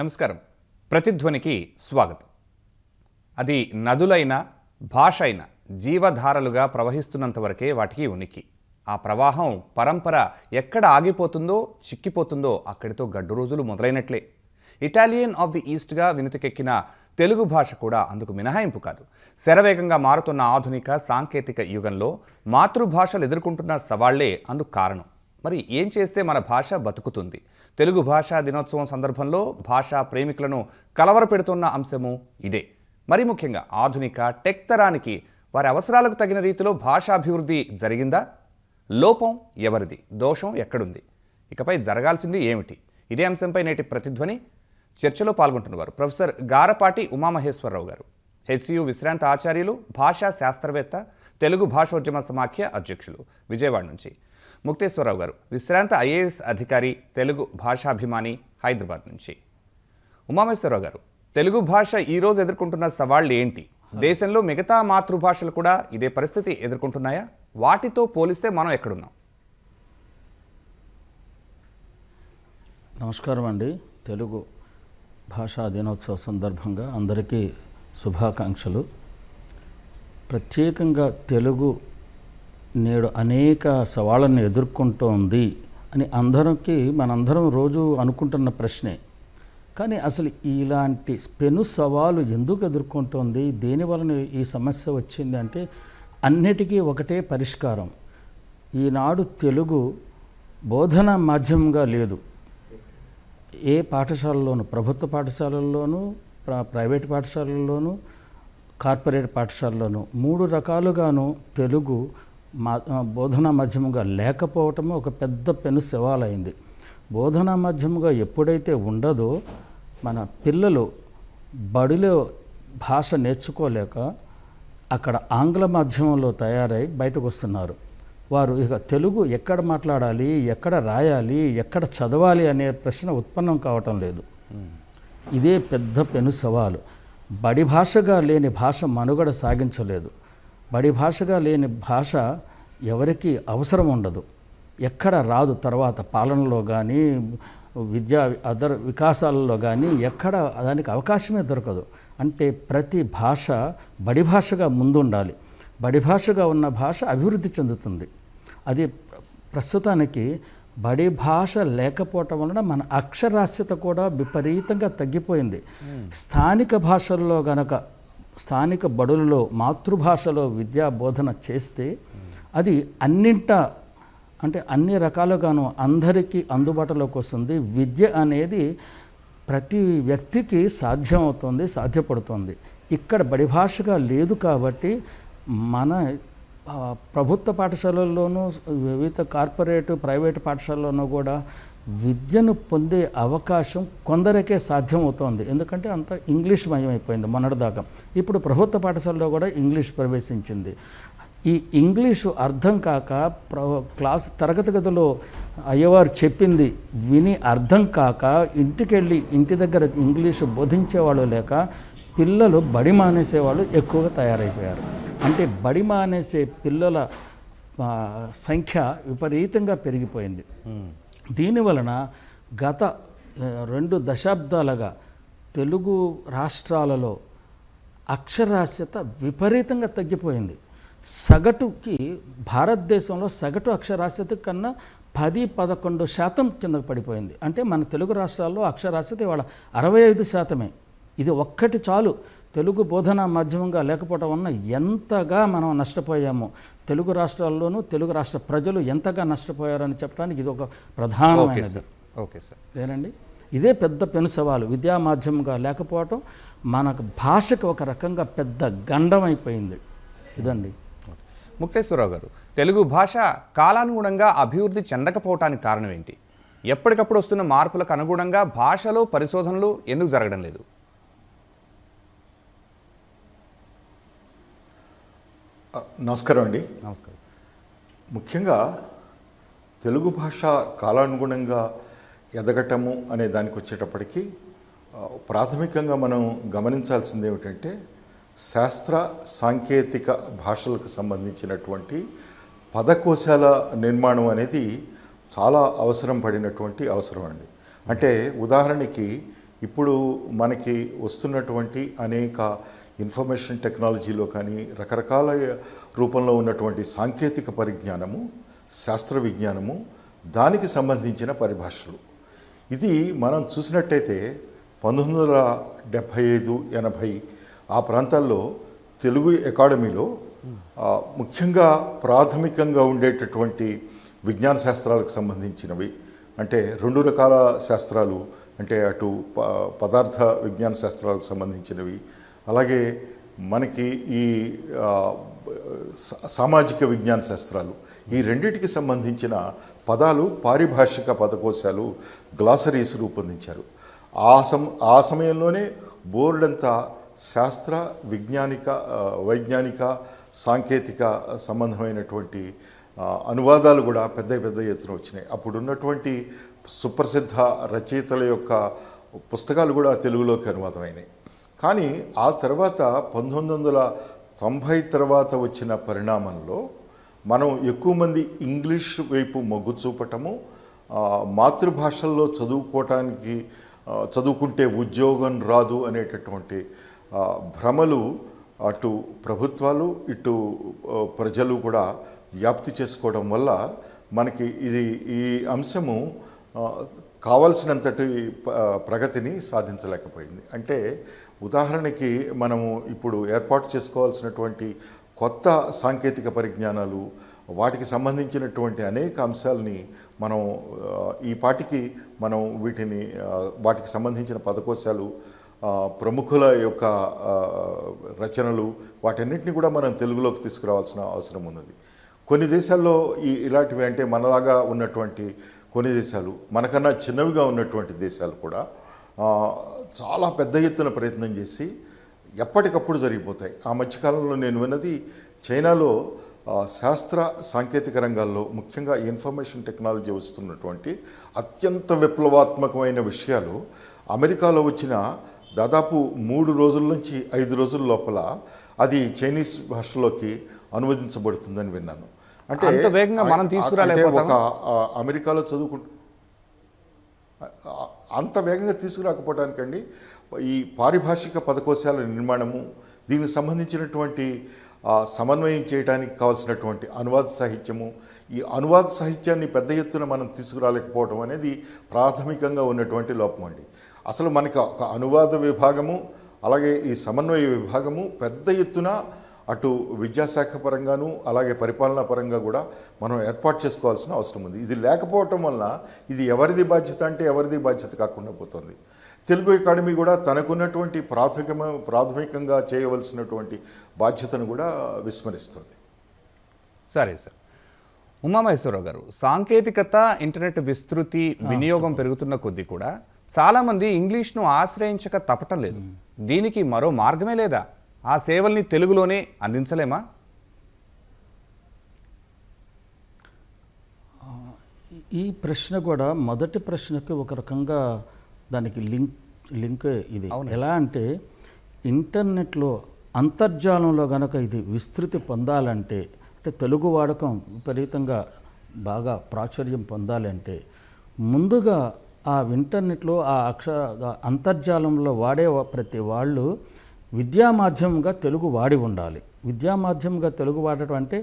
నమస్కారం. ప్రతిధ్వనికి స్వాగతం. అది నదులైన భాష అయిన జీవధారలుగా ప్రవహిస్తున్నంతవరకే వాటికి ఉనికి. ఆ ప్రవాహం పరంపర ఎక్కడ ఆగిపోతుందో చిక్కిపోతుందో అక్కడితో గడ్డు రోజులు మొదలైనట్లే. ఇటాలియన్ ఆఫ్ ది ఈస్ట్గా వినుతికెక్కిన తెలుగు భాష కూడా అందుకు మినహాయింపు కాదు. శరవేగంగా మారుతున్న ఆధునిక సాంకేతిక యుగంలో మాతృభాషలు ఎదుర్కొంటున్న సవాళ్ళే అందుకు కారణం. మరి ఏం చేస్తే మన భాష బతుకుతుంది? తెలుగు భాషా దినోత్సవం సందర్భంలో భాషా ప్రేమికులను కలవరపెడుతున్న అంశము ఇదే. మరి ముఖ్యంగా ఆధునిక టెక్ తరానికి వారి అవసరాలకు తగిన రీతిలో భాషాభివృద్ధి జరిగిందా? లోపం ఎవరిది? దోషం ఎక్కడుంది? ఇకపై జరగాల్సింది ఏమిటి? ఇదే అంశంపై నేటి ప్రతిధ్వని చర్చలో పాల్గొంటున్నవారు ప్రొఫెసర్ గారపాటి ఉమామహేశ్వరరావు గారు. హెచ్సియు విశ్రాంత ఆచార్యులు భాషా శాస్త్రవేత్త తెలుగు భాషోద్యమ సమాఖ్య అధ్యక్షులు విజయవాడ నుంచి. ముక్తేశ్వరరావు గారు. విశ్రాంత ఐఏఎస్ అధికారి తెలుగు భాషాభిమాని హైదరాబాద్ నుంచి. ఉమామేశ్వరరావు గారు తెలుగు భాష ఈరోజు ఎదుర్కొంటున్న సవాళ్ళు ఏంటి? దేశంలో మిగతా మాతృభాషలు కూడా ఇదే పరిస్థితి ఎదుర్కొంటున్నాయా? వాటితో పోలిస్తే మనం ఎక్కడున్నాం? నమస్కారం అండి. తెలుగు భాషా దినోత్సవ సందర్భంగా అందరికీ శుభాకాంక్షలు. ప్రత్యేకంగా తెలుగు నేడు అనేక సవాళ్ళను ఎదుర్కొంటోంది అని అందరికి మనందరం రోజు అనుకుంటున్న ప్రశ్నే. కానీ అసలు ఇలాంటి పెను సవాలు ఎందుకు ఎదుర్కొంటోంది? దేని వలన ఈ సమస్య వచ్చింది అంటే అన్నిటికీ ఒకటే పరిష్కారం. ఈనాడు తెలుగు బోధన మాధ్యమంగా లేదు. ఏ పాఠశాలలోనూ ప్రభుత్వ పాఠశాలల్లోనూ ప్రైవేట్ పాఠశాలల్లోనూ కార్పొరేట్ పాఠశాలలోనూ మూడు రకాలుగాను తెలుగు మా బోధనా మాధ్యమంగా లేకపోవటము ఒక పెద్ద పెను సవాలైంది. బోధనా మాధ్యమంగా ఎప్పుడైతే ఉండదో మన పిల్లలు బడిలో భాష నేర్చుకోలేక అక్కడ ఆంగ్ల మాధ్యమంలో తయారై బయటకు వస్తున్నారు. వారు ఇక తెలుగు ఎక్కడ మాట్లాడాలి ఎక్కడ రాయాలి ఎక్కడ చదవాలి అనే ప్రశ్న ఉత్పన్నం కావటం లేదు. ఇదే పెద్ద పెను సవాలు. బడి భాషగా లేని భాష మనుగడ సాగించలేదు. బడి భాషగా లేని భాష ఎవరికి అవసరం ఉండదు. ఎక్కడ రాదు తర్వాత పాలనలో కానీ విద్యా అదర్ వికాసాలలో కానీ ఎక్కడ దానికి అవకాశమే దొరకదు. అంటే ప్రతి భాష బడి భాషగా ముందుండాలి. బడి భాషగా ఉన్న భాష అభివృద్ధి చెందుతుంది. అది ప్ర- ప్రస్తుతానికి బడి భాష లేకపోవటం వలన మన అక్షరాస్యత కూడా విపరీతంగా తగ్గిపోయింది. స్థానిక భాషల్లో గనక స్థానిక బడులలో మాతృభాషలో విద్యా బోధన చేస్తే అది అన్నింట అంటే అన్ని రకాలుగాను అందరికీ అందుబాటులోకి వస్తుంది. విద్య అనేది ప్రతి వ్యక్తికి సాధ్యమవుతుంది సాధ్యపడుతుంది. ఇక్కడ బడి భాషగా లేదు కాబట్టి మన ప్రభుత్వ పాఠశాలల్లోనూ వివిధ కార్పొరేట్ ప్రైవేట్ పాఠశాలల్లోనూ కూడా విద్యను పొందే అవకాశం కొందరికే సాధ్యమవుతోంది. ఎందుకంటే అంత ఇంగ్లీష్ మయమైపోయింది మొన్నటిదాకా. ఇప్పుడు ప్రభుత్వ పాఠశాలలో కూడా ఇంగ్లీష్ ప్రవేశించింది. ఈ ఇంగ్లీషు అర్థం కాక ప్ర క్లాస్ తరగతి గదిలో అయ్యవారు చెప్పింది విని అర్థం కాక ఇంటికెళ్ళి ఇంటి దగ్గర ఇంగ్లీషు బోధించేవాళ్ళు లేక పిల్లలు బడి మానేసేవాళ్ళు ఎక్కువగా తయారైపోయారు. అంటే బడి మానేసే పిల్లల సంఖ్య విపరీతంగా పెరిగిపోయింది. దీని వలన గత రెండు దశాబ్దాలుగా తెలుగు రాష్ట్రాలలో అక్షరాస్యత విపరీతంగా తగ్గిపోయింది. సగటుకి భారతదేశంలో సగటు అక్షరాస్యత కన్నా పది పదకొండు శాతం కిందకు పడిపోయింది. అంటే మన తెలుగు రాష్ట్రాల్లో అక్షరాస్యత ఇవాళ అరవై ఐదు శాతమే. ఇది ఒక్కటి చాలు. తెలుగు బోధనా మాధ్యమంగా లేకపోవటం వలన ఎంతగా మనం నష్టపోయాము. తెలుగు రాష్ట్రాల్లోనూ తెలుగు రాష్ట్ర ప్రజలు ఎంతగా నష్టపోయారని చెప్పడానికి ఇది ఒక ఓకే ప్రధానమైనది సార్. Okay sir. లేనండి ఇదే పెద్ద పెను సవాలు. విద్యా మాధ్యమంగా లేకపోవటం మనకు భాషకు ఒక రకంగా పెద్ద గండం అయిపోయింది ఇదండి. ముక్తేశ్వరరావు గారు తెలుగు భాష కాలానుగుణంగా అభివృద్ధి చెందకపోవటానికి కారణం ఏంటి? ఎప్పటికప్పుడు వస్తున్న మార్పులకు అనుగుణంగా భాషలో పరిశోధనలు ఎందుకు జరగడం లేదు? నమస్కారం అండి నమస్కారం. ముఖ్యంగా తెలుగు భాష కాలానుగుణంగా ఎదగటము అనే దానికి వచ్చేటప్పటికి ప్రాథమికంగా మనం గమనించాల్సింది ఏమిటంటే శాస్త్ర సాంకేతిక భాషలకు సంబంధించినటువంటి పదకోశాల నిర్మాణం అనేది చాలా అవసరం పడినటువంటి అవసరం అండి అంటే ఉదాహరణకి ఇప్పుడు మనకి వస్తున్నటువంటి అనేక ఇన్ఫర్మేషన్ టెక్నాలజీలో కానీ రకరకాల రూపంలో ఉన్నటువంటి సాంకేతిక పరిజ్ఞానము శాస్త్ర విజ్ఞానము దానికి సంబంధించిన పరిభాషలు. ఇది మనం చూసినట్టయితే పంతొమ్మిది వందల డెబ్భై ఐదు ఎనభై ఆ ప్రాంతాల్లో తెలుగు అకాడమీలో ముఖ్యంగా ప్రాథమికంగా ఉండేటటువంటి విజ్ఞాన శాస్త్రాలకు సంబంధించినవి. అంటే రెండు రకాల శాస్త్రాలు అంటే అటు ప పదార్థ విజ్ఞాన శాస్త్రాలకు సంబంధించినవి అలాగే మనకి ఈ సామాజిక విజ్ఞాన శాస్త్రాలు ఈ రెండిటికి సంబంధించిన పదాలు పారిభాషిక పదకోశాలు గ్లాసరీస్ రూపొందించారు. ఆ సమ ఆ సమయంలోనే బోర్డంతా శాస్త్ర విజ్ఞానిక వైజ్ఞానిక సాంకేతిక సంబంధమైనటువంటి అనువాదాలు కూడా పెద్ద పెద్ద ఎత్తున వచ్చినాయి. అప్పుడున్నటువంటి సుప్రసిద్ధ రచయితల యొక్క పుస్తకాలు కూడా తెలుగులోకి అనువాదమైనాయి. కానీ ఆ తర్వాత పంతొమ్మిది వందల తొంభై తర్వాత వచ్చిన పరిణామంలో మనం ఎక్కువ మంది ఇంగ్లీష్ వైపు మొగ్గు చూపటము మాతృభాషల్లో చదువుకోవటానికి చదువుకుంటే ఉద్యోగం రాదు అనేటటువంటి భ్రమలు అటు ప్రభుత్వాలు ఇటు ప్రజలు కూడా వ్యాప్తి చేసుకోవడం వల్ల మనకి ఇది ఈ అంశము కావలసినంతటి ప్రగతిని సాధించలేకపోయింది. అంటే ఉదాహరణకి మనము ఇప్పుడు ఏర్పాటు చేసుకోవాల్సినటువంటి కొత్త సాంకేతిక పరిజ్ఞానాలు వాటికి సంబంధించినటువంటి అనేక అంశాలని మనం ఈ పాటికి మనం వీటిని వాటికి సంబంధించిన పదకోశాలు ప్రముఖుల యొక్క రచనలు వాటన్నిటిని కూడా మనం తెలుగులోకి తీసుకురావాల్సిన అవసరం ఉన్నది. కొన్ని దేశాల్లో ఈ ఇలాంటివి అంటే మనలాగా ఉన్నటువంటి కొన్ని దేశాలు మనకన్నా చిన్నవిగా ఉన్నటువంటి దేశాలు కూడా చాలా పెద్ద ఎత్తున ప్రయత్నం చేసి ఎప్పటికప్పుడు జరిగిపోతాయి. ఆ మధ్యకాలంలో నేను విన్నది చైనాలో శాస్త్ర సాంకేతిక రంగాల్లో ముఖ్యంగా ఇన్ఫర్మేషన్ టెక్నాలజీ వస్తున్నటువంటి అత్యంత విప్లవాత్మకమైన విషయాలు అమెరికాలో వచ్చిన దాదాపు మూడు రోజుల నుంచి ఐదు రోజుల లోపల అది చైనీస్ భాషలోకి అనువదించబడుతుందని విన్నాను. అంటే అంత వేగంగా మనం అంటే తీసుకురాలేకపోతామా? ఒక అమెరికాలో చదువుకుంటు అంత వేగంగా తీసుకురాకపోవడానికండి ఈ పారిభాషిక పదకోశాల నిర్మాణము దీనికి సంబంధించినటువంటి సమన్వయం చేయడానికి కావాల్సినటువంటి అనువాద సాహిత్యము ఈ అనువాద సాహిత్యాన్ని పెద్ద ఎత్తున మనం తీసుకురాలేకపోవడం అనేది ప్రాథమికంగా ఉన్నటువంటి లోపం అండి అసలు మనకి ఒక అనువాద విభాగము అలాగే ఈ సమన్వయ విభాగము పెద్ద ఎత్తున అటు విద్యాశాఖ పరంగాను అలాగే పరిపాలనా పరంగా కూడా మనం ఏర్పాటు చేసుకోవాల్సిన అవసరం ఉంది. ఇది లేకపోవటం వలన ఇది ఎవరిది బాధ్యత అంటే ఎవరిది బాధ్యత కాకుండా పోతుంది. తెలుగు అకాడమీ కూడా తనకున్నటువంటి ప్రాథమిక ప్రాథమికంగా చేయవలసినటువంటి బాధ్యతను కూడా విస్మరిస్తుంది. సరే సార్. ఉమామహేశ్వరరావు గారు సాంకేతికత ఇంటర్నెట్ విస్తృతి వినియోగం పెరుగుతున్న కొద్దీ కూడా చాలామంది ఇంగ్లీష్ను ఆశ్రయించక తప్పటం లేదు. దీనికి మరో మార్గమే లేదా? ఆ సేవల్ని తెలుగులోనే అందించలేమా? ఈ ప్రశ్న కూడా మొదటి ప్రశ్నకి ఒక రకంగా దానికి లింక్ లింక్ ఇది. ఎలా అంటే ఇంటర్నెట్లో అంతర్జాలంలో గనక ఇది విస్తృతి పొందాలంటే అంటే తెలుగు వాడకం విపరీతంగా బాగా ప్రాచుర్యం పొందాలంటే ముందుగా ఆ ఇంటర్నెట్లో ఆ అక్ష అంతర్జాలంలో వాడే ప్రతి వాళ్ళు విద్యా మాధ్యమంగా తెలుగు వాడి ఉండాలి. విద్యా మాధ్యమంగా తెలుగు వాడటం అంటే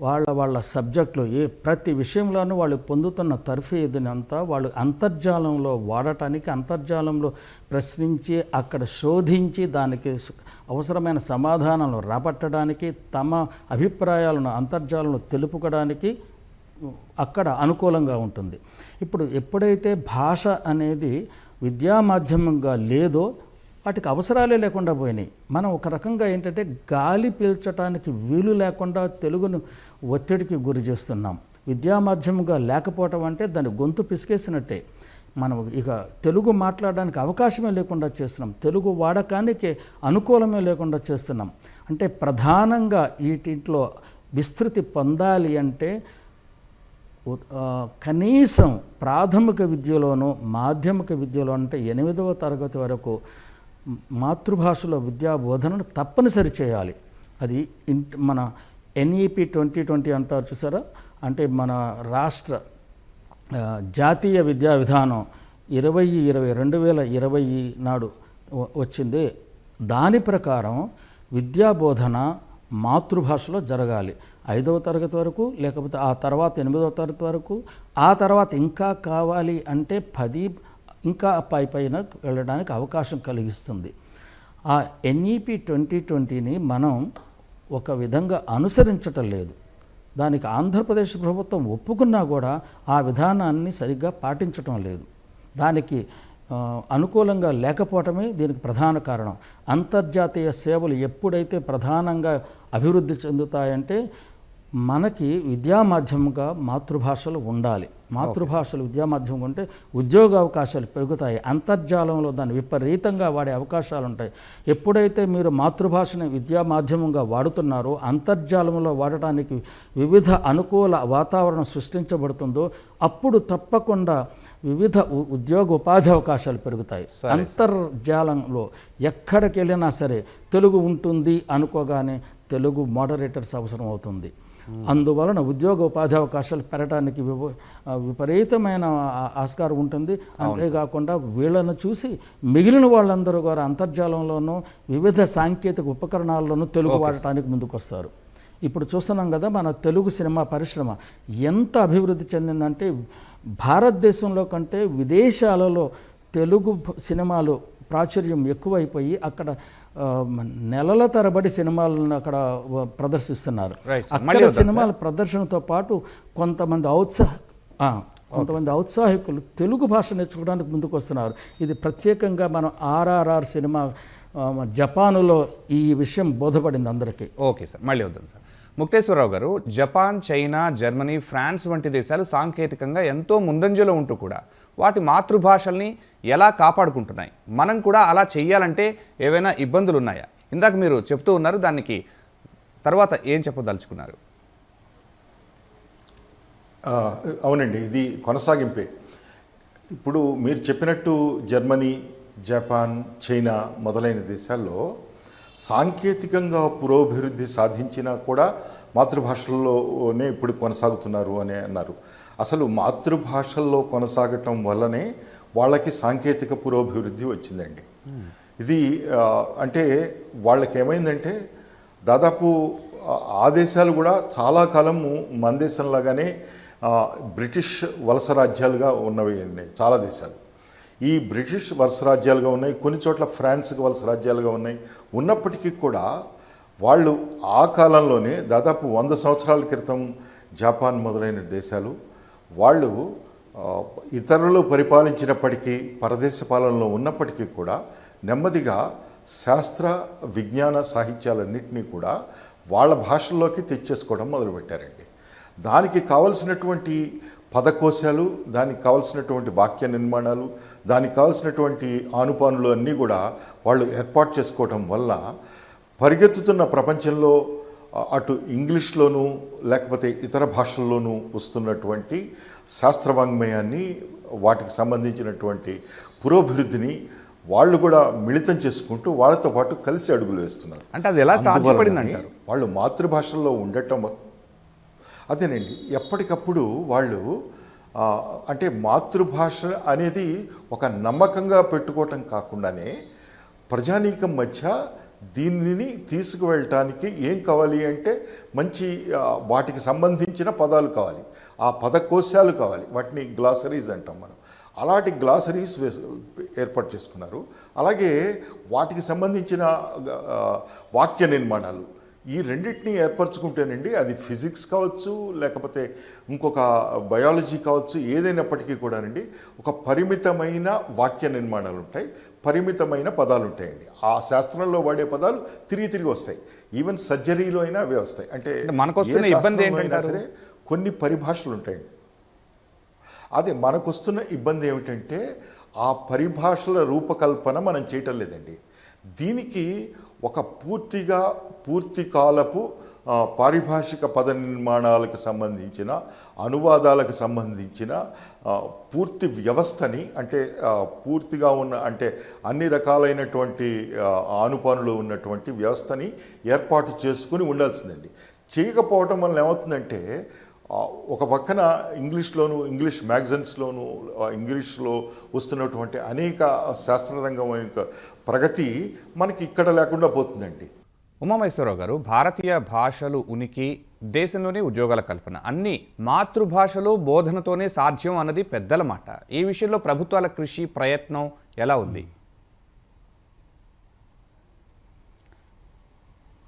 వాళ్ళ వాళ్ళ సబ్జెక్టులో ఏ ప్రతి విషయంలోనూ వాళ్ళు పొందుతున్న తర్ఫీదునంతా వాళ్ళు అంతర్జాలంలో వాడటానికి అంతర్జాలంలో ప్రశ్నించి అక్కడ శోధించి దానికి అవసరమైన సమాధానాలను రాబట్టడానికి తమ అభిప్రాయాలను అంతర్జాలంలో తెలుపుకోవడానికి అక్కడ అనుకూలంగా ఉంటుంది. ఇప్పుడు ఎప్పుడైతే భాష అనేది విద్యా మాధ్యమంగా లేదో వాటికి అవసరాలే లేకుండా పోయినాయి. మనం ఒక రకంగా ఏంటంటే గాలి పీల్చడానికి వీలు లేకుండా తెలుగును ఒత్తిడికి గురి చేస్తున్నాం. విద్యా మాధ్యమంగా లేకపోవటం అంటే దాని గొంతు పిసికేసినట్టే. మనం ఇక తెలుగు మాట్లాడడానికి అవకాశమే లేకుండా చేస్తున్నాం. తెలుగు వాడకానికి అనుకూలమే లేకుండా చేస్తున్నాం. అంటే ప్రధానంగా వీటింట్లో విస్తృతి పొందాలి అంటే కనీసం ప్రాథమిక విద్యలోనూ మాధ్యమిక విద్యలో అంటే ఎనిమిదవ తరగతి వరకు మాతృభాషలో విద్యా బోధనను తప్పనిసరి చేయాలి. అది మన ఎన్ఈపి ట్వంటీ ట్వంటీ అంటారు చూసారా? అంటే మన రాష్ట్ర జాతీయ విద్యా విధానం ఇరవై ఇరవై రెండు వేల ఇరవై నాడు వచ్చింది. దాని ప్రకారం విద్యా బోధన మాతృభాషలో జరగాలి. ఐదవ తరగతి వరకు లేకపోతే ఆ తర్వాత ఎనిమిదవ తరగతి వరకు ఆ తర్వాత ఇంకా కావాలి అంటే పది ఇంకా పై పైన వెళ్ళడానికి అవకాశం కలిగిస్తుంది. ఆ ఎన్ఈపి ట్వంటీ ట్వంటీని మనం ఒక విధంగా అనుసరించటం లేదు. దానికి ఆంధ్రప్రదేశ్ ప్రభుత్వం ఒప్పుకున్నా కూడా ఆ విధానాన్ని సరిగ్గా పాటించటం లేదు. దానికి అనుకూలంగా లేకపోవటమే దీనికి ప్రధాన కారణం. అంతర్జాతీయ సేవలు ఎప్పుడైతే ప్రధానంగా అభివృద్ధి చెందుతాయంటే మనకి విద్యా మాధ్యమంగా మాతృభాషలు ఉండాలి. మాతృభాషలు విద్యా మాధ్యమం ఉంటే ఉద్యోగ అవకాశాలు పెరుగుతాయి. అంతర్జాలంలో దాన్ని విపరీతంగా వాడే అవకాశాలు ఉంటాయి. ఎప్పుడైతే మీరు మాతృభాషని విద్యా మాధ్యమంగా వాడుతున్నారో అంతర్జాలంలో వాడటానికి వివిధ అనుకూల వాతావరణం సృష్టించబడుతుందో అప్పుడు తప్పకుండా వివిధ ఉ- ఉద్యోగ ఉపాధి అవకాశాలు పెరుగుతాయి. అంతర్జాలంలో ఎక్కడికి వెళ్ళినా సరే తెలుగు ఉంటుంది అనుకోగానే తెలుగు మోడరేటర్స్ అవసరం అవుతుంది. అందువలన ఉద్యోగ ఉపాధి అవకాశాలు పెరగడానికి విపరీతమైన ఆస్కారం ఉంటుంది. అంతేకాకుండా వీళ్ళను చూసి మిగిలిన వాళ్ళందరూ కూడా అంతర్జాలంలోనూ వివిధ సాంకేతిక ఉపకరణాల్లోనూ తెలుగు వాడటానికి ముందుకొస్తారు. ఇప్పుడు చూస్తున్నాం కదా మన తెలుగు సినిమా పరిశ్రమ ఎంత అభివృద్ధి చెందిందంటే భారతదేశంలో కంటే విదేశాలలో తెలుగు సినిమాలు ప్రాచుర్యం ఎక్కువైపోయి అక్కడ నెలల తరబడి సినిమాలను అక్కడ ప్రదర్శిస్తున్నారు. అక్కడ సినిమాల ప్రదర్శనతో పాటు కొంతమంది ఔత్సాహ కొంతమంది ఔత్సాహికులు తెలుగు భాష నేర్చుకోవడానికి ముందుకు వస్తున్నారు. ఇది ప్రత్యేకంగా మనం ఆర్ఆర్ఆర్ సినిమా జపానులో ఈ విషయం బోధపడింది అందరికీ. ఓకే సార్ మళ్ళీ వద్దాం సార్. ముక్తేశ్వరరావు గారు జపాన్ చైనా జర్మనీ ఫ్రాన్స్ వంటి దేశాలు సాంకేతికంగా ఎంతో ముందంజలో ఉంటూ కూడా వాటి మాతృభాషల్ని ఎలా కాపాడుకుంటున్నాయి? మనం కూడా అలా చెయ్యాలంటే ఏవైనా ఇబ్బందులు ఉన్నాయా ఇందాక మీరు చెప్తూ ఉన్నారు దానికి తర్వాత ఏం చెప్పదలుచుకున్నారు? అవునండి ఇది కొనసాగింపే. ఇప్పుడు మీరు చెప్పినట్టు జర్మనీ జపాన్ చైనా మొదలైన దేశాల్లో సాంకేతికంగా పురోభివృద్ధి సాధించినా కూడా మాతృభాషల్లోనే ఇప్పుడు కొనసాగుతున్నారు అని అన్నారు. అసలు మాతృభాషల్లో కొనసాగటం వల్లనే వాళ్ళకి సాంకేతిక పురోభివృద్ధి వచ్చిందండి. ఇది అంటే వాళ్ళకి ఏమైందంటే దాదాపు ఆ- దేశాలు కూడా చాలా కాలము మన దేశంలాగానే బ్రిటిష్ వలస రాజ్యాలుగా ఉన్నవి చాలా దేశాలు. ఈ బ్రిటిష్ వలస రాజ్యాలుగా ఉన్నాయి కొన్ని చోట్ల ఫ్రాన్స్కి వలస రాజ్యాలుగా ఉన్నాయి. ఉన్నప్పటికీ కూడా వాళ్ళు ఆ కాలంలోనే దాదాపు వంద సంవత్సరాల క్రితం జపాన్ మొదలైన దేశాలు. వాళ్ళు ఇతరులు పరిపాలించినప్పటికీ పరదేశ పాలనలో ఉన్నప్పటికీ కూడా నెమ్మదిగా శాస్త్ర విజ్ఞాన సాహిత్యాలన్నింటినీ కూడా వాళ్ళ భాషల్లోకి తెచ్చేసుకోవడం మొదలుపెట్టారండి. దానికి కావలసినటువంటి పదకోశాలు దానికి కావలసినటువంటి వాక్య నిర్మాణాలు దానికి కావలసినటువంటి ఆనుపానులు అన్నీ కూడా వాళ్ళు ఏర్పాటు చేసుకోవడం వల్ల పరిగెత్తుతున్న ప్రపంచంలో అటు ఇంగ్లీష్లోనూ లేకపోతే ఇతర భాషల్లోనూ వస్తున్నటువంటి శాస్త్రవాంగ్మయాన్ని వాటికి సంబంధించినటువంటి పురోభివృద్ధిని వాళ్ళు కూడా మిళితం చేసుకుంటూ వాళ్ళతో పాటు కలిసి అడుగులు వేస్తున్నారు. అంటే అది ఎలా సాధ్యపడింది వాళ్ళు మాతృభాషల్లో ఉండటం అదేనండి. ఎప్పటికప్పుడు వాళ్ళు అంటే మాతృభాష అనేది ఒక నమ్మకంగా పెట్టుకోవటం కాకుండానే ప్రజానీకం మధ్య దీనిని తీసుకువెళ్ళటానికి ఏం కావాలి అంటే మంచి వాటికి సంబంధించిన పదాలు కావాలి. ఆ పదకోశాలు కావాలి. వాటిని గ్లాసరీస్ అంటాం మనం. అలాంటి గ్లాసరీస్ వే ఏర్పాటు చేసుకున్నారు. అలాగే వాటికి సంబంధించిన వాక్య నిర్మాణాలు ఈ రెండింటిని ఏర్పరచుకుంటేనండి అది ఫిజిక్స్ కావచ్చు లేకపోతే ఇంకొక బయాలజీ కావచ్చు ఏదైనప్పటికీ కూడానండి ఒక పరిమితమైన వాక్య నిర్మాణాలు ఉంటాయి పరిమితమైన పదాలు ఉంటాయండి ఆ శాస్త్రంలో వాడే పదాలు తిరిగి తిరిగి వస్తాయి. ఈవెన్ సర్జరీలో అయినా అవే వస్తాయి. అంటే ఏ ఇబ్బంది ఏంటంటారు? సరే కొన్ని పరిభాషలు ఉంటాయండి. అదే మనకొస్తున్న ఇబ్బంది ఏమిటంటే ఆ పరిభాషల రూపకల్పన మనం చేయటం లేదండి. దీనికి ఒక పూర్తిగా పూర్తి కాలపు పారిభాషిక పద నిర్మాణాలకు సంబంధించిన అనువాదాలకు సంబంధించిన పూర్తి వ్యవస్థని అంటే పూర్తిగా ఉన్న అంటే అన్ని రకాలైనటువంటి ఆనుపానులు ఉన్నటువంటి వ్యవస్థని ఏర్పాటు చేసుకుని ఉండాల్సిందండి. చేయకపోవటం వల్ల ఏమవుతుందంటే ఒక పక్కన ఇంగ్లీష్లోను ఇంగ్లీష్ మ్యాగజైన్స్లోను ఇంగ్లీష్లో వస్తున్నటువంటి అనేక శాస్త్రరంగం యొక్క ప్రగతి మనకి ఇక్కడ లేకుండా పోతుందండి. ఉమామేశ్వరరావు గారు భారతీయ భాషలు ఉనికి దేశంలోనే ఉద్యోగాల కల్పన. అన్ని మాతృభాషలో బోధనతోనే సాధ్యం అన్నది పెద్దల మాట. ఈ విషయంలో ప్రభుత్వాల కృషి ప్రయత్నం ఎలా ఉంది?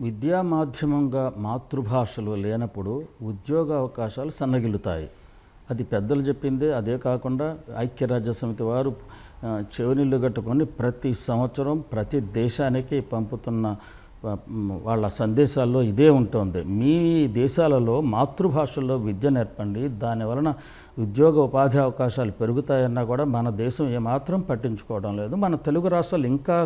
విద్యా మాధ్యమంగా మాతృభాషలు లేనప్పుడు ఉద్యోగ అవకాశాలు సన్నగిల్లుతాయి. అది పెద్దలు చెప్పిందే అదే కాకుండా ఐక్యరాజ్య సమితి వారు చెవినీళ్ళు కట్టుకొని ప్రతి సంవత్సరం ప్రతి దేశానికి పంపుతున్న వాళ్ళ సందేశాల్లో ఇదే ఉంటుంది. మీ దేశాలలో మాతృభాషల్లో విద్య నేర్పండి. దాని వలన ఉద్యోగ ఉపాధి అవకాశాలు పెరుగుతాయన్నా కూడా మన దేశం ఏమాత్రం పట్టించుకోవడం లేదు. మన తెలుగు రాష్ట్రాలు ఇంకా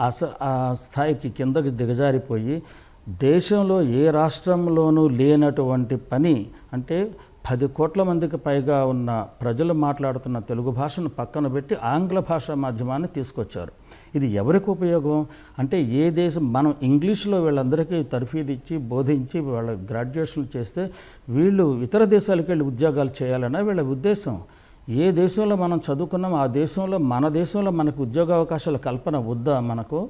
అస ఆ స్థాయికి కిందకి దిగజారిపోయి దేశంలో ఏ రాష్ట్రంలోనూ లేనటువంటి పని అంటే పది కోట్ల మందికి పైగా ఉన్న ప్రజలు మాట్లాడుతున్న తెలుగు భాషను పక్కన పెట్టి ఆంగ్ల భాషా మాధ్యమాన్ని తీసుకొచ్చారు. ఇది ఎవరికి ఉపయోగం? అంటే ఏ దేశం మనం ఇంగ్లీష్లో వీళ్ళందరికీ తర్ఫీదు ఇచ్చి బోధించి వాళ్ళ గ్రాడ్యుయేషన్ చేస్తే వీళ్ళు ఇతర దేశాలకు వెళ్ళి ఉద్యోగాలు చేయాలన్న వీళ్ళ ఉద్దేశం. ఏ దేశంలో మనం చదువుకున్నాం ఆ దేశంలో మన దేశంలో మనకు ఉద్యోగ అవకాశాల కల్పన వద్దా మనకు?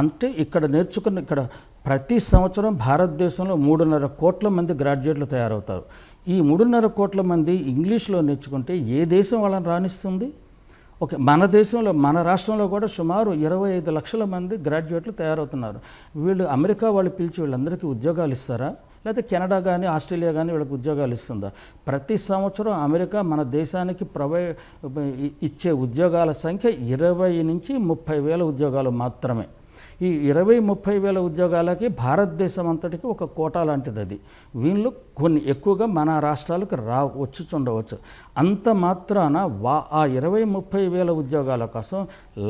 అంటే ఇక్కడ నేర్చుకున్న ఇక్కడ ప్రతి సంవత్సరం భారతదేశంలో మూడున్నర కోట్ల మంది గ్రాడ్యుయేట్లు తయారవుతారు. ఈ మూడున్నర కోట్ల మంది ఇంగ్లీష్లో నేర్చుకుంటే ఏ దేశం వాళ్ళని రాణిస్తుంది? ఓకే మన దేశంలో మన రాష్ట్రంలో కూడా సుమారు ఇరవై ఐదు లక్షల మంది గ్రాడ్యుయేట్లు తయారవుతున్నారు. వీళ్ళు అమెరికా వాళ్ళు పిలిచి వీళ్ళందరికీ ఉద్యోగాలు ఇస్తారా? లేకపోతే కెనడా కానీ ఆస్ట్రేలియా కానీ వీళ్ళకి ఉద్యోగాలు ఇస్తుందా? ప్రతి సంవత్సరం అమెరికా మన దేశానికి ప్రొవై ఇచ్చే ఉద్యోగాల సంఖ్య ఇరవై నుంచి ముప్పై వేల ఉద్యోగాలు మాత్రమే. ఈ ఇరవై ముప్పై వేల ఉద్యోగాలకి భారతదేశం అంతటికి ఒక కోటా లాంటిది అది వీళ్ళు కొన్ని ఎక్కువగా మన రాష్ట్రాలకు రా వచ్చుచుండవచ్చు. అంత మాత్రాన వా ఆ ఇరవై ముప్పై వేల ఉద్యోగాల కోసం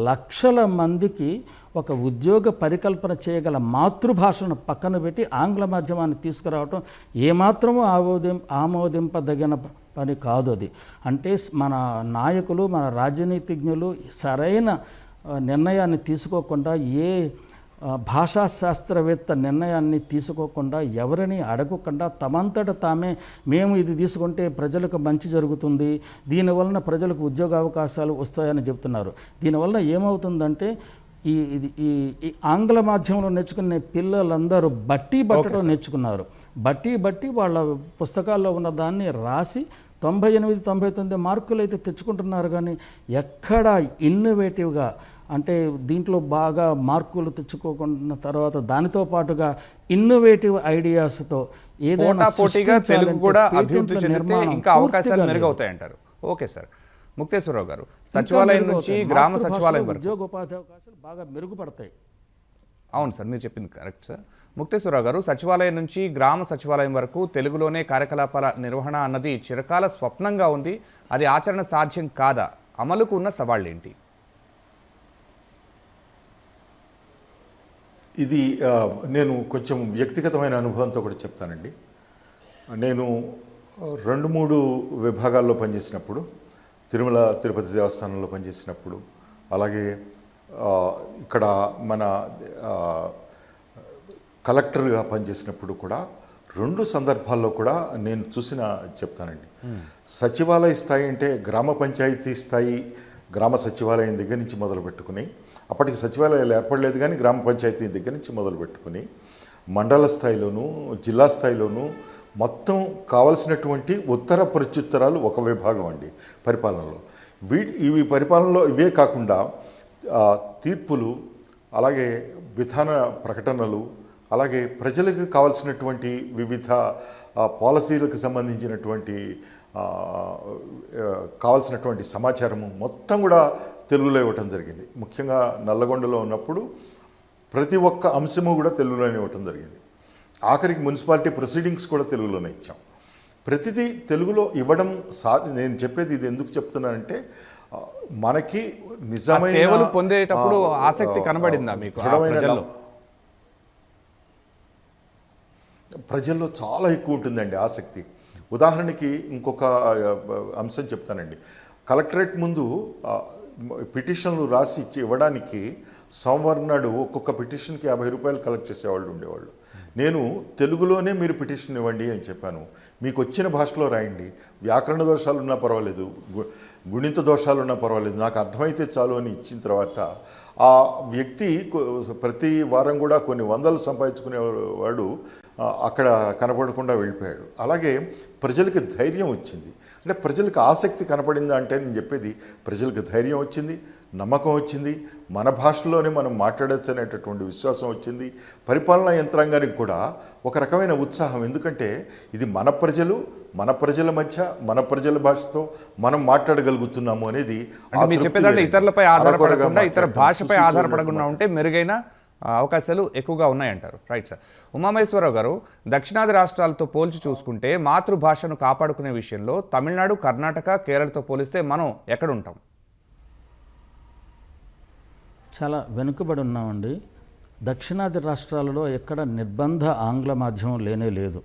లక్షల మందికి ఒక ఉద్యోగ పరికల్పన చేయగల మాతృభాషను పక్కన పెట్టి ఆంగ్ల మాధ్యమాన్ని తీసుకురావటం ఏమాత్రము ఆమోదిం ఆమోదింపదగిన పని కాదు అది అంటే మన నాయకులు మన రాజనీతిజ్ఞులు సరైన నిర్ణయాన్ని తీసుకోకుండా ఏ భాషా శాస్త్రవేత్త నిర్ణయాన్ని తీసుకోకుండా ఎవరిని అడగకుండా తమంతట తామే మేము ఇది తీసుకుంటే ప్రజలకు మంచి జరుగుతుంది దీనివలన ప్రజలకు ఉద్యోగ అవకాశాలు వస్తాయని చెప్తున్నారు. దీనివల్ల ఏమవుతుందంటే ఈ ఇది ఈ ఈ ఆంగ్ల మాధ్యమంలో నేర్చుకునే పిల్లలందరూ బట్టి బట్టడం నేర్చుకున్నారు. బట్టి బట్టి వాళ్ళ పుస్తకాల్లో ఉన్న దాన్ని రాసి తొంభై ఎనిమిది తొంభై తొమ్మిది మార్కులు అయితే తెచ్చుకుంటున్నారు కానీ ఎక్కడ ఇన్నోవేటివ్గా అంటే దీంట్లో బాగా మార్కులు తెచ్చుకోకుండా తర్వాత దానితో పాటుగా ఇన్నోవేటివ్ ఐడియాస్తో ఏదైనా తెలుగు కూడా అభివృద్ధి చెందితే ఇంకా అవకాశాలు. మెరుగవుతాయంటారు. Okay sir. ముక్తేశ్వరరావు గారు సచివాలయం నుంచి. గ్రామ సచివాలయం వరకు. ఉద్యోగోపాధి అవకాశాలు బాగా మెరుగుపడతాయి. అవును సార్ మీరు చెప్పింది కరెక్ట్ సార్. ముక్తేశ్వరరావు గారు సచివాలయం నుంచి గ్రామ సచివాలయం వరకు తెలుగులోనే కార్యకలాపాల నిర్వహణ అన్నది చిరకాల స్వప్నంగా ఉంది. అది ఆచరణ సాధ్యం కాదా? అమలుకు ఉన్న సవాళ్ళు ఏంటి ఇది నేను కొంచెం వ్యక్తిగతమైన అనుభవంతో కూడా చెప్తానండి. నేను రెండు మూడు విభాగాల్లో పనిచేసినప్పుడు తిరుమల తిరుపతి దేవస్థానంలో పనిచేసినప్పుడు అలాగే ఇక్కడ మన కలెక్టర్గా పనిచేసినప్పుడు కూడా రెండు సందర్భాల్లో కూడా నేను చూసిన చెప్తానండి. సచివాలయ స్థాయి అంటే గ్రామ పంచాయతీ స్థాయి గ్రామ సచివాలయం దగ్గర నుంచి మొదలు పెట్టుకుని అప్పటికి సచివాలయాలు ఏర్పడలేదు కానీ గ్రామ పంచాయతీ దగ్గర నుంచి మొదలు పెట్టుకుని మండల స్థాయిలోనూ జిల్లా స్థాయిలోనూ మొత్తం కావలసినటువంటి ఉత్తర ప్రత్యుత్తరాలు ఒక విభాగం అండి పరిపాలనలో. వీ ఇవి పరిపాలనలో ఇవే కాకుండా తీర్పులు అలాగే విధాన ప్రకటనలు అలాగే ప్రజలకు కావాల్సినటువంటి వివిధ పాలసీలకు సంబంధించినటువంటి కావాల్సినటువంటి సమాచారము మొత్తం కూడా తెలుగులో ఇవ్వటం జరిగింది. ముఖ్యంగా నల్లగొండలో ఉన్నప్పుడు ప్రతి ఒక్క అంశము కూడా తెలుగులోనే ఇవ్వటం జరిగింది. ఆఖరికి మున్సిపాలిటీ ప్రొసీడింగ్స్ కూడా తెలుగులోనే ఇచ్చాం. ప్రతిదీ తెలుగులో ఇవ్వడం సా నేను చెప్పేది ఇది ఎందుకు చెప్తున్నానంటే మనకి నిజమైన సేవలు పొందేటప్పుడు ఆసక్తి కనబడిందా మీకు ఆ దృఢమైన ప్రజల్లో? చాలా ఎక్కువ ఉంటుందండి ఆసక్తి ఉదాహరణకి ఇంకొక అంశం చెప్తానండి కలెక్టరేట్ ముందు పిటిషన్లు రాసి ఇచ్చి ఇవ్వడానికి సోమవారం నాడు ఒక్కొక్క పిటిషన్కి యాభై రూపాయలు కలెక్ట్ చేసేవాళ్ళు ఉండేవాళ్ళు నేను తెలుగులోనే మీరు పిటిషన్ ఇవ్వండి అని చెప్పాను. మీకు వచ్చిన భాషలో రాయండి. వ్యాకరణ దోషాలు ఉన్నా పర్వాలేదు గుణిత దోషాలు ఉన్నా పర్వాలేదు. నాకు అర్థమైతే చాలు అని ఇచ్చిన తర్వాత ఆ వ్యక్తి ప్రతి వారం కూడా కొన్ని వందలు సంపాదించుకునేవాడు అక్కడ కనపడకుండా వెళ్ళిపోయాడు. అలాగే ప్రజలకి ధైర్యం వచ్చింది. అంటే ప్రజలకు ఆసక్తి కనపడిందా అంటే నేను చెప్పేది ప్రజలకు ధైర్యం వచ్చింది. నమ్మకం వచ్చింది మన భాషలోనే మనం మాట్లాడచ్చు అనేటటువంటి విశ్వాసం వచ్చింది. పరిపాలనా యంత్రాంగానికి కూడా ఒక రకమైన ఉత్సాహం. ఎందుకంటే ఇది మన ప్రజలు మన ప్రజల మధ్య మన ప్రజల భాషతో మనం మాట్లాడగలుగుతున్నాము అనేది. ఇతరులపై ఆధారపడకుండా ఇతర భాషపై ఆధారపడకుండా ఉంటే మెరుగైన అవకాశాలు ఎక్కువగా ఉన్నాయంటారు. రైట్ సార్ ఉమామహేశ్వరరావు గారు దక్షిణాది రాష్ట్రాలతో పోల్చి చూసుకుంటే మాతృభాషను కాపాడుకునే విషయంలో తమిళనాడు కర్ణాటక కేరళతో పోలిస్తే మనం ఎక్కడ ఉంటాం చాలా వెనుకబడి ఉన్నామండి. దక్షిణాది రాష్ట్రాలలో ఎక్కడ నిర్బంధ ఆంగ్ల మాధ్యమం లేనే లేదు.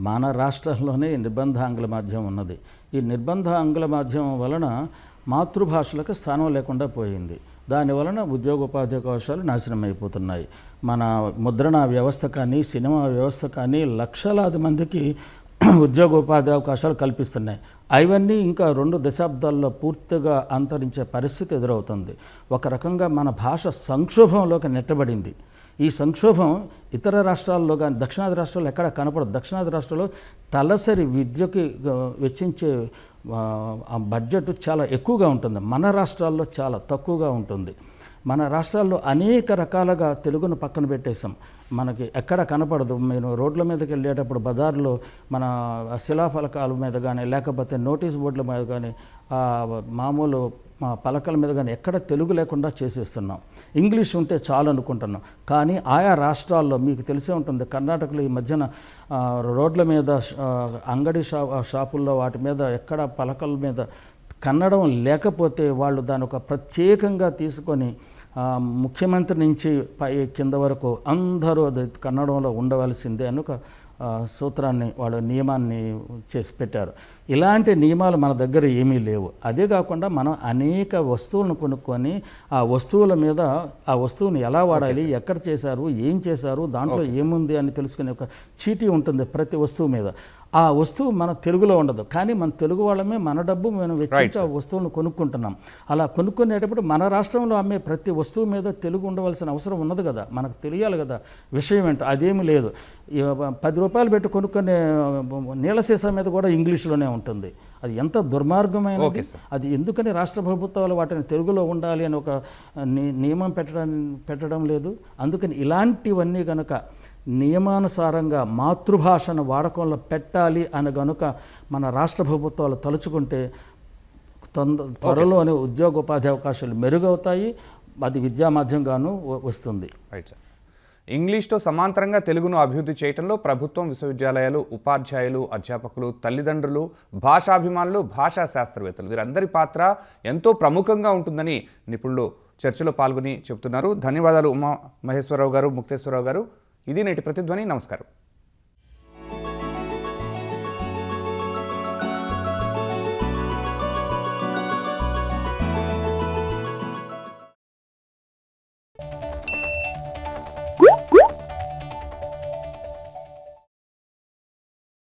మన రాష్ట్రంలోనే నిర్బంధ ఆంగ్ల మాధ్యమం ఉన్నది. ఈ నిర్బంధ ఆంగ్ల మాధ్యమం వలన మాతృభాషలకు స్థానం లేకుండా పోయింది. దాని వలన ఉద్యోగోపాధి అవకాశాలు నాశనం అయిపోతున్నాయి. మన ముద్రణ వ్యవస్థ కానీ సినిమా వ్యవస్థ కానీ లక్షలాది మందికి ఉద్యోగోపాధి అవకాశాలు కల్పిస్తున్నాయి. అవన్నీ ఇంకా రెండు దశాబ్దాల్లో పూర్తిగా అంతరించే పరిస్థితి ఎదురవుతుంది. ఒక రకంగా మన భాష సంక్షోభంలోకి నెట్టబడింది. ఈ సంక్షోభం ఇతర రాష్ట్రాల్లో కానీ దక్షిణాది రాష్ట్రాల్లో ఎక్కడ కనపడదు. దక్షిణాది రాష్ట్రాల్లో తలసరి విద్యకి వెచ్చించే బడ్జెట్ చాలా ఎక్కువగా ఉంటుంది. మన రాష్ట్రాల్లో చాలా తక్కువగా ఉంటుంది. మన రాష్ట్రాల్లో అనేక రకాలుగా తెలుగును పక్కన పెట్టేశాం. మనకి ఎక్కడ కనపడదు. మీరు రోడ్ల మీదకి వెళ్ళేటప్పుడు బజార్లో మన శిలాఫలకాల మీద కానీ లేకపోతే నోటీస్ బోర్డుల మీద కానీ మామూలు మా పలకల మీద కానీ ఎక్కడ తెలుగు లేకుండా చేసేస్తున్నాం. ఇంగ్లీష్ ఉంటే చాలు అనుకుంటున్నాం. కానీ ఆయా రాష్ట్రాల్లో మీకు తెలిసే ఉంటుంది. కర్ణాటకలో ఈ మధ్యన రోడ్ల మీద అంగడి షా షాపుల్లో వాటి మీద ఎక్కడ పలకల మీద కన్నడం లేకపోతే వాళ్ళు దాని ఒక ప్రత్యేకంగా తీసుకొని ముఖ్యమంత్రి నుంచి పై కింద వరకు అందరూ అది కన్నడంలో ఉండవలసిందే అని ఒక సూత్రాన్ని వాళ్ళు నియమాన్ని చేసి పెట్టారు. ఇలాంటి నియమాలు మన దగ్గర ఏమీ లేవు. అదే కాకుండా మనం అనేక వస్తువులను కొనుక్కొని ఆ వస్తువుల మీద ఆ వస్తువుని ఎలా వాడాలి ఎక్కడ చేశారు ఏం చేశారు దాంట్లో ఏముంది అని తెలుసుకునే ఒక చీటీ ఉంటుంది ప్రతి వస్తువు మీద. ఆ వస్తువు మన తెలుగులో ఉండదు. కానీ మన తెలుగు వాళ్ళమే మన డబ్బు మనం వెచ్చించి ఆ వస్తువులను కొనుక్కుంటున్నాం. అలా కొనుక్కునేటప్పుడు మన రాష్ట్రంలో అమ్మే ప్రతి వస్తువు మీద తెలుగు ఉండవలసిన అవసరం ఉన్నది కదా. మనకు తెలియాలి కదా విషయం ఏంటో. అదేమీ లేదు. పది రూపాయలు పెట్టి కొనుక్కునే నీళ్ళ సీసా మీద కూడా ఇంగ్లీష్లోనే ఉంటుంది. అది ఎంత దుర్మార్గమైనది. అది ఎందుకని రాష్ట్ర ప్రభుత్వాలు వాటిని తెలుగులో ఉండాలి అని ఒక నియమం పెట్టడం పెట్టడం లేదు. అందుకని ఇలాంటివన్నీ కనుక నియమానుసారంగా మాతృభాషను వాడకంలో పెట్టాలి అని గనుక మన రాష్ట్ర ప్రభుత్వాలు తలుచుకుంటే తొంద త్వరలోనే ఉద్యోగోపాధి అవకాశాలు మెరుగవుతాయి అది విద్యా మాధ్యంగాను వస్తుంది. Right sir. ఇంగ్లీష్తో సమాంతరంగా తెలుగును అభివృద్ధి చేయడంలో ప్రభుత్వం విశ్వవిద్యాలయాలు ఉపాధ్యాయులు అధ్యాపకులు తల్లిదండ్రులు భాషాభిమానులు భాషా శాస్త్రవేత్తలు వీరందరి పాత్ర ఎంతో ప్రముఖంగా ఉంటుందని నిపుణులు చర్చలో పాల్గొని చెబుతున్నారు. ధన్యవాదాలు ఉమా మహేశ్వరరావు గారు ముక్తేశ్వరరావు గారు. ఇది నేటి ప్రతిధ్వని. నమస్కారం.